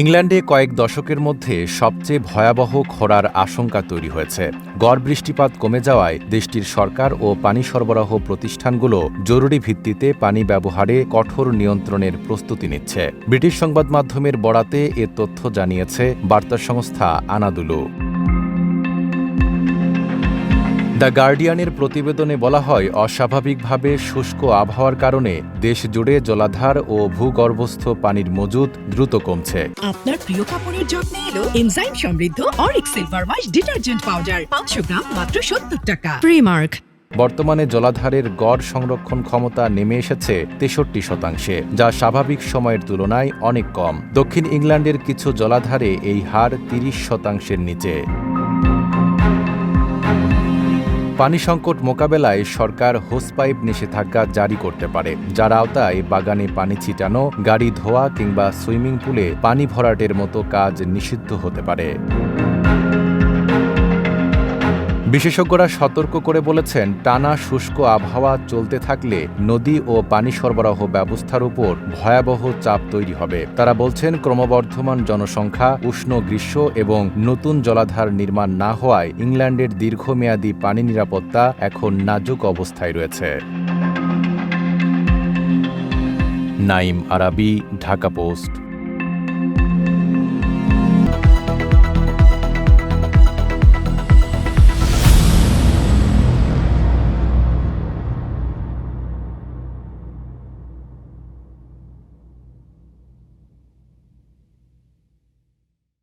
ইংল্যান্ডে কয়েক দশকের মধ্যে সবচেয়ে ভয়াবহ খরার আশঙ্কা তৈরি হয়েছে। গড় বৃষ্টিপাত কমে যাওয়ায় দেশটির সরকার ও পানি সরবরাহ প্রতিষ্ঠানগুলো জরুরি ভিত্তিতে পানি ব্যবহারে কঠোর নিয়ন্ত্রণের প্রস্তুতি নিচ্ছে। ব্রিটিশ সংবাদ মাধ্যমের বরাতে এ তথ্য জানিয়েছে বার্তা সংস্থা আনাদুলু। দ্য গার্ডিয়ানের প্রতিবেদনে বলা হয় অস্বাভাবিকভাবে শুষ্ক আবহাওয়ার কারণে দেশ জুড়ে জলাধার ও ভূগর্ভস্থ পানির মজুদ দ্রুত কমছে। আপনার প্রিয় কাপড়ের যত্নে এলো এনজাইম সমৃদ্ধ Orik silver wash detergent powder পাঁচশো গ্রাম মাত্র সত্তর টাকা। প্রিমার্ক বর্তমানে জলাধারের গড় সংরক্ষণ ক্ষমতা নেমে এসেছে তেষট্টি শতাংশে যা স্বাভাবিক সময়ের তুলনায় অনেক কম। দক্ষিণ ইংল্যান্ডের কিছু জলাধারে এই হার তিরিশ শতাংশের নিচে। পানি সংকট মোকাবেলায় সরকার হোসপাইপ নিষেধাজ্ঞা জারি করতে পারে, যার আওতায় বাগানে পানি ছিটানো, গাড়ি ধোয়া কিংবা সুইমিং পুলে পানি ভরাটের মতো কাজ নিষিদ্ধ হতে পারে। বিশেষজ্ঞরা সতর্ক করে বলেছেন, টানা শুষ্ক আবহাওয়া চলতে থাকলে নদী ও পানি সরবরাহ ব্যবস্থার উপর ভয়াবহ চাপ তৈরি হবে। তারা বলছেন, ক্রমবর্ধমান জনসংখ্যা, উষ্ণ গ্রীষ্ম এবং নতুন জলাধার নির্মাণ না হওয়ায় ইংল্যান্ডের দীর্ঘমেয়াদী পানি নিরাপত্তা এখন নাজুক অবস্থায় রয়েছে। নাইম আরাবি, ঢাকা পোস্ট।